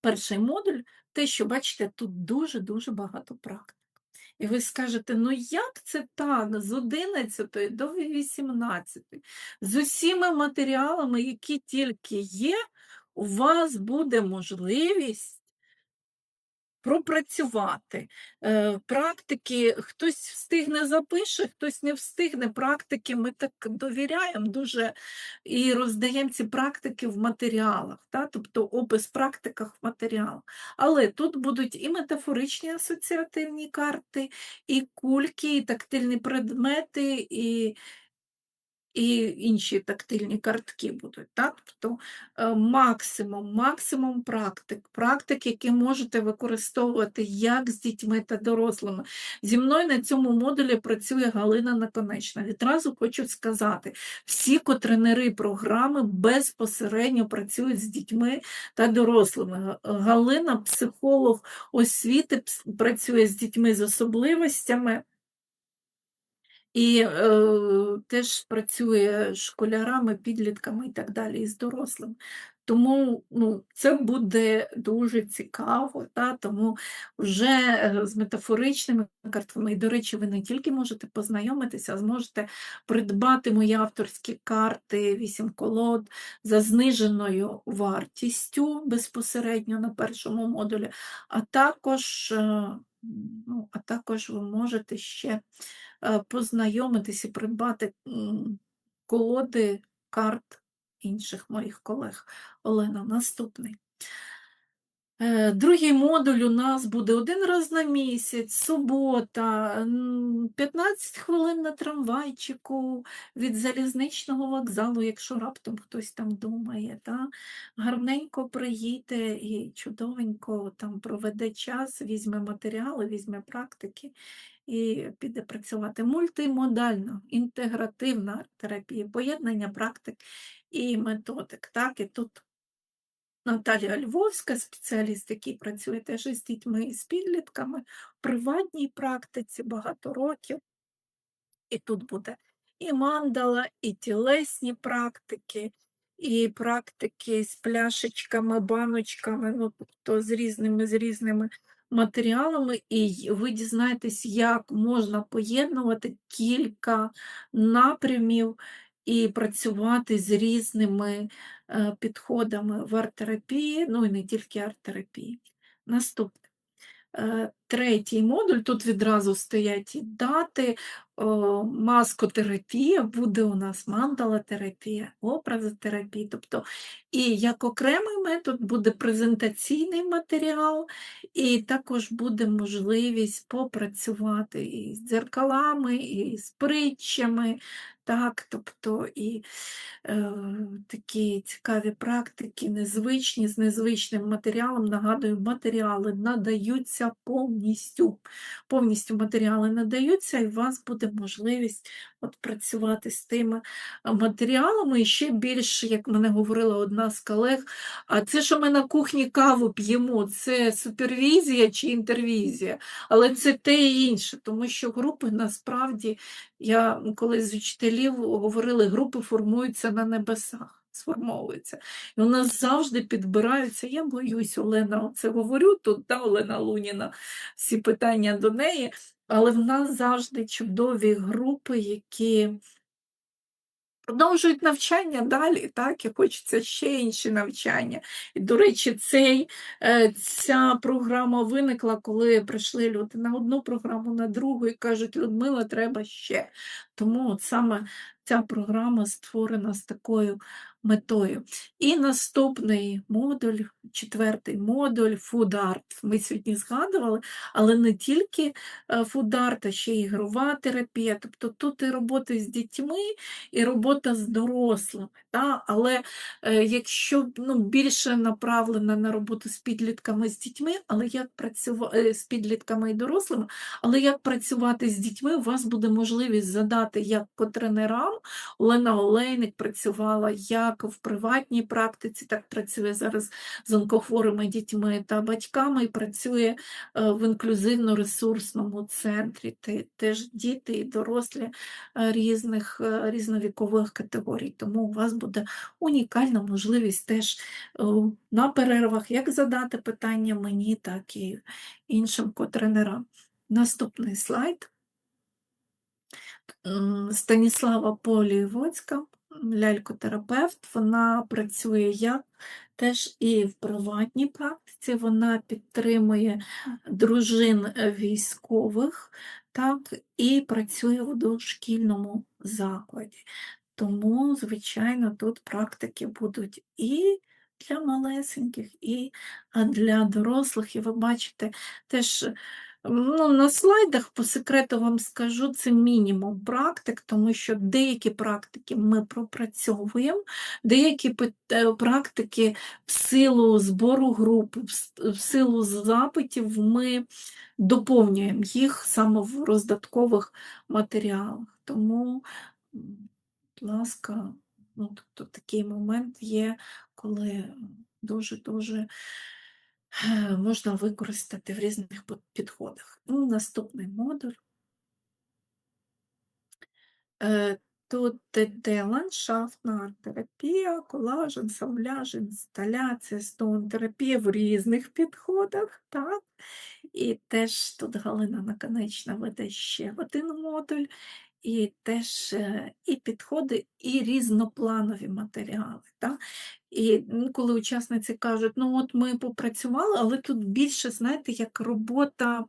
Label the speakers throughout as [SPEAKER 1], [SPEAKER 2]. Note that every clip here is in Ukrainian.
[SPEAKER 1] Перший модуль, те, що бачите, тут дуже-дуже багато практик. І ви скажете: "Ну як це так з 11 до 18 з усіма матеріалами, які тільки є, у вас буде можливість пропрацювати. Е, практики хтось встигне запише, хтось не встигне. Практики ми так довіряємо дуже і роздаємо ці практики в матеріалах, та? тобто опис практиках в матеріалах. Але тут будуть і метафоричні асоціативні карти, і кульки, і тактильні предмети, і і інші тактильні картки будуть. Так? Тобто е, максимум, максимум практик, практик, які можете використовувати як з дітьми та дорослими. Зі мною на цьому модулі працює Галина Наконечна. Відразу хочу сказати, всі котренери програми безпосередньо працюють з дітьми та дорослими. Галина, психолог освіти, працює з дітьми з особливостями. І е, теж працює з школярами, підлітками і так далі, і з дорослими. Тому ну, це буде дуже цікаво, та? тому вже е, з метафоричними картами, і, до речі, ви не тільки можете познайомитися, а зможете придбати мої авторські карти, вісім колод за зниженою вартістю безпосередньо на першому модулі, а також, е, ну, а також ви можете ще. Е, познайомитись і придбати колоди карт інших моїх колег. Олена, наступний. Е, другий модуль у нас буде один раз на місяць, субота, 15 хвилин на трамвайчику від залізничного вокзалу, якщо раптом хтось там думає. Та? Гарненько приїде і чудовенько там проведе час, візьме матеріали, візьме практики і піде працювати. Мультимодальна, інтегративна терапія, поєднання практик і методик. Так? І тут Наталія Львовська, спеціаліст, який працює теж із дітьми і з підлітками в приватній практиці багато років. І тут буде і мандала, і тілесні практики, і практики з пляшечками, баночками, ну, тобто з різними з різними матеріалами, і ви дізнаєтесь, як можна поєднувати кілька напрямів і працювати з різними е, підходами в арт-терапії, ну і не тільки арт-терапії. Наступне. Е, третій модуль, тут відразу стоять дати, маскотерапія, буде у нас мандалотерапія, образотерапія. Тобто, і як окремий метод буде презентаційний матеріал, і також буде можливість попрацювати і з дзеркалами, і з притчами, так, тобто і е, такі цікаві практики, незвичні, з незвичним матеріалом. Нагадую, матеріали надаються повністю. Повністю матеріали надаються, і у вас буде можливість от працювати з тими матеріалами. І ще більше, як мене говорила одна з колег, а це, що ми на кухні каву п'ємо, це супервізія чи інтервізія, але це те і інше, тому що групи насправді, я колись з вчителів говорили, групи формуються на небесах. Сформовуються. І у нас завжди підбираються. Я боюсь, Олена, це говорю тут, та Олена Луніна, всі питання до неї. Але в нас завжди чудові групи, які продовжують навчання далі, так, і хочеться ще інші навчання. І, до речі, цей, е, ця програма виникла, коли прийшли люди на одну програму, на другу і кажуть, Людмила, треба ще. Тому от саме ця програма створена з такою метою. І наступний модуль, четвертий модуль Art. Ми сьогодні згадували, але не тільки е, Food Art, а ще й ігрова терапія. Тобто тут і робота з дітьми, і робота з дорослими. Та? Але е, якщо ну, більше направлена на роботу з підлітками з дітьми, але як працювати е, з підлітками і дорослими, але як працювати з дітьми, у вас буде можливість задати як котренерам, Олена Олейник працювала як в приватній практиці, так працює зараз з онкохворими дітьми та батьками і працює е, в інклюзивно-ресурсному центрі. Теж діти і дорослі е, різних е, різновікових категорій. Тому у вас буде унікальна можливість теж на перервах як задати питання мені, так і іншим котренерам. Наступний слайд. Станіслава Полієвоцька, лялькотерапевт, вона працює як теж і в приватній практиці, вона підтримує дружин військових, так, і працює в дошкільному закладі. Тому, звичайно, тут практики будуть і для малесеньких, і для дорослих. І ви бачите, теж Ну, на слайдах по секрету вам скажу, це мінімум практик, тому що деякі практики ми пропрацьовуємо, деякі е, практики в силу збору групи, в силу запитів ми доповнюємо їх саме в роздаткових матеріалах. Тому, будь ласка, ну, тобто такий момент є, коли дуже-дуже можна використати в різних підходах. Ну, наступний модуль. Е, Тут іде ландшафтна арт-терапія, колаж, ансамбляж, інсталяція, стоун-терапія в різних підходах. Так? І теж тут Галина Наконечна веде ще один модуль, і теж е, і підходи, і різнопланові матеріали. Так? І коли учасниці кажуть, ну от ми попрацювали, але тут більше, знаєте, як робота.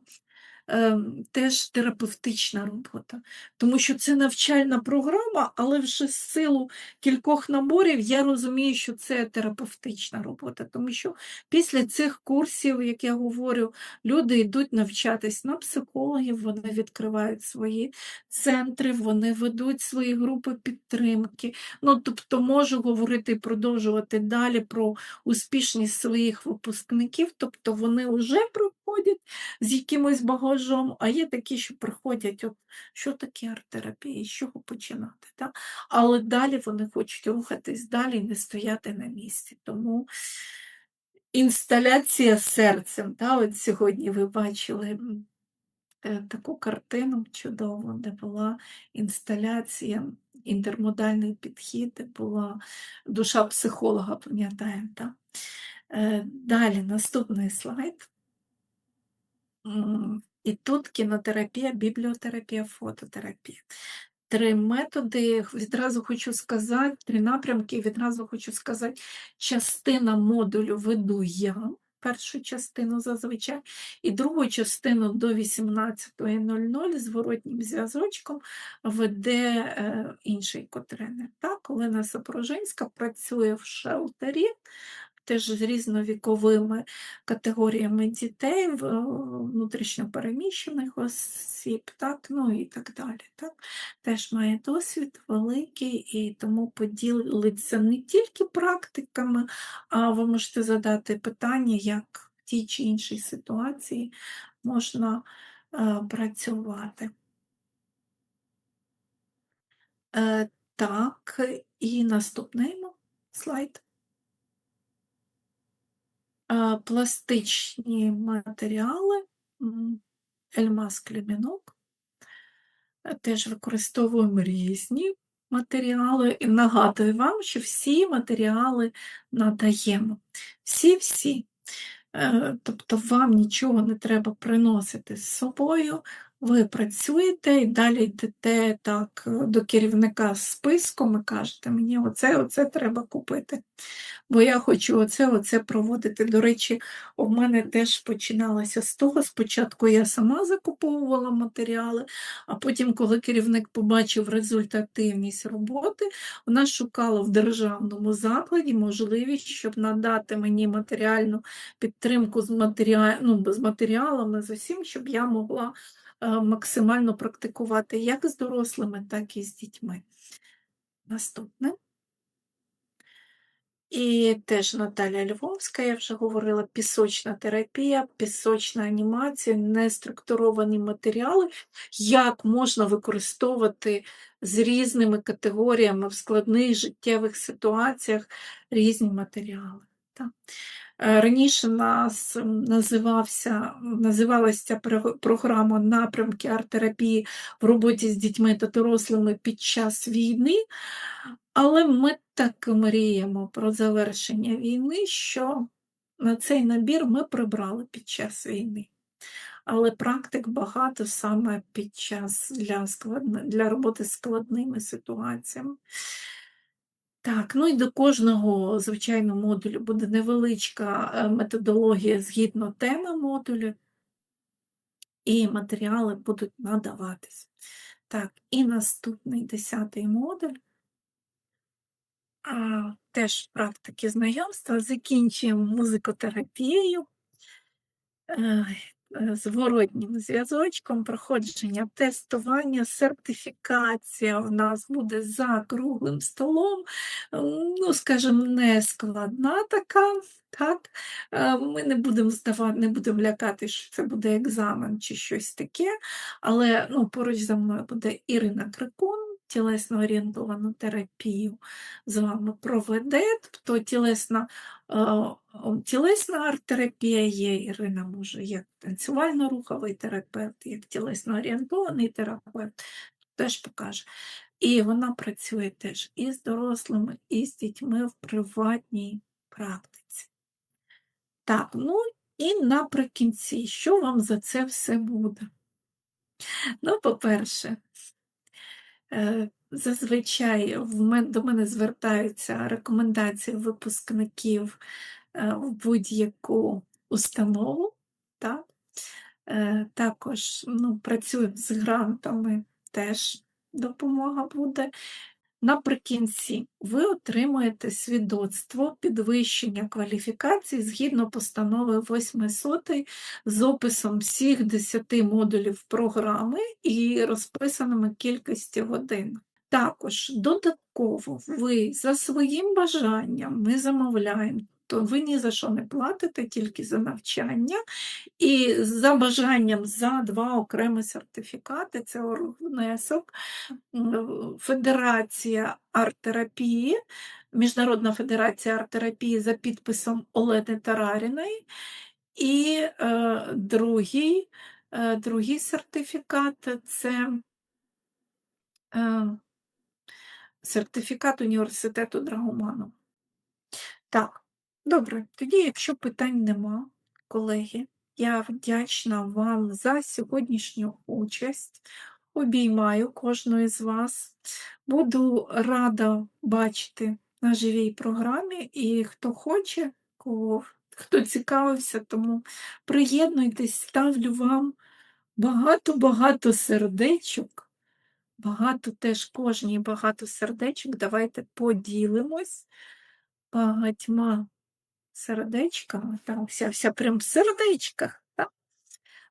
[SPEAKER 1] Ем, Теж терапевтична робота, тому що це навчальна програма, але вже з силу кількох наборів я розумію, що це терапевтична робота, тому що після цих курсів, як я говорю, люди йдуть навчатись на психологів, вони відкривають свої центри, вони ведуть свої групи підтримки. Ну, тобто можу говорити і продовжувати далі про успішність своїх випускників, тобто вони вже приходять з якимось багажом, а є такі, що приходять, от що таке арт-терапія, з чого починати. Так? Але далі вони хочуть рухатись далі і не стояти на місці. Тому інсталяція серцем. Так? От сьогодні ви бачили е, таку картину чудову, де була інсталяція, інтермодальний підхід, де була душа психолога, пам'ятаємо. Так? Е, Далі наступний слайд. І тут кінотерапія, бібліотерапія, фототерапія. Три методи, відразу хочу сказати, три напрямки, відразу хочу сказати, частина модулю веду я, першу частину зазвичай, і другу частину до 18.00 з воротнім зв'язочком веде е, інший котренер. Так, Олена Сапорожинська працює в шелтері, теж з різновіковими категоріями дітей, е, внутрішньопереміщених осіб, так, ну і так далі. Так. Теж має досвід великий і тому поділиться не тільки практиками, а ви можете задати питання, як в тій чи іншій ситуації можна е, працювати. Е, так, і наступний слайд. Пластичні матеріали, ельмаз Клімінок. Е, Теж використовуємо різні матеріали. І нагадую вам, що всі матеріали надаємо. Всі-всі. Е, Тобто вам нічого не треба приносити з собою. Ви працюєте і далі йдете так до керівника з списком і кажете, мені оце, оце треба купити. Бо я хочу оце, оце проводити. До речі, у мене теж починалося з того. Спочатку я сама закуповувала матеріали, а потім, коли керівник побачив результативність роботи, вона шукала в державному закладі можливість, щоб надати мені матеріальну підтримку з, матеріал... ну, з матеріалами, з усім, щоб я могла максимально практикувати як з дорослими, так і з дітьми. Наступне. І теж Наталя Львовська, я вже говорила, пісочна терапія, пісочна анімація, неструктуровані матеріали, як можна використовувати з різними категоріями в складних життєвих ситуаціях різні матеріали. Так. Е, раніше нас називався називалася ця програма "Напрямки арт-терапії в роботі з дітьми та дорослими під час війни", але ми так мріємо про завершення війни, що на цей набір ми прибрали під час війни. Але практик багато саме під час для складн для роботи з складними ситуаціями. Так, ну і до кожного, звичайно, модулю буде невеличка, е, методологія згідно теми модулю. І матеріали будуть надаватись. Так, і наступний 10 модуль. А, теж практики знайомства. Закінчуємо музикотерапією. Зворотнім зв'язочком проходження тестування, сертифікація в нас буде за круглим столом. Ну, скажімо, не складна така. Так? Е, Ми не будемо здавати, не будемо лякати, що це буде екзамен чи щось таке, але ну, поруч за мною буде Ірина Крикун, тілесно орієнтовану терапію з вами проведе, тобто тілесна тілесна арт-терапія є, Ірина може як танцювально-руховий терапевт, як тілесно орієнтований терапевт, теж покаже. І вона працює теж і з дорослими, і з дітьми в приватній практиці. Так, ну і наприкінці, що вам за це все буде? Ну, по-перше, е, зазвичай в мен, до мене звертаються рекомендації випускників е, в будь-яку установу. Так? Е, також ну, працюємо з грантами, теж допомога буде. Наприкінці ви отримаєте свідоцтво підвищення кваліфікації згідно постанови 800 з описом всіх 10 модулів програми і розписаними кількості годин. Також додатково ви за своїм бажанням ми замовляємо, то ви ні за що не платите, тільки за навчання, і за бажанням за два окремі сертифікати це внесок. Федерація арт-терапії, Міжнародна федерація арт-терапії за підписом Олени Тараріної. І е, другий е, другий сертифікат це е, сертифікат університету Драгоману. Так, добре, тоді, якщо питань нема, колеги, я вдячна вам за сьогоднішню участь. Обіймаю кожну з вас. Буду рада бачити на живій програмі, і хто хоче, кого, хто цікавився, тому приєднуйтесь, ставлю вам багато-багато сердечок. Багато теж кожній багато сердечок. Давайте поділимось багатьма сердечками. Там вся вся прям в сердечках. Так?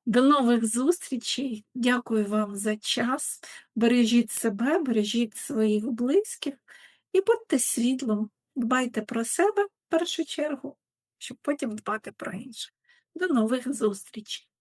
[SPEAKER 1] До нових зустрічей. Дякую вам за час. Бережіть себе, бережіть своїх близьких і будьте світлом. Дбайте про себе в першу чергу, щоб потім дбати про інших. До нових зустрічей!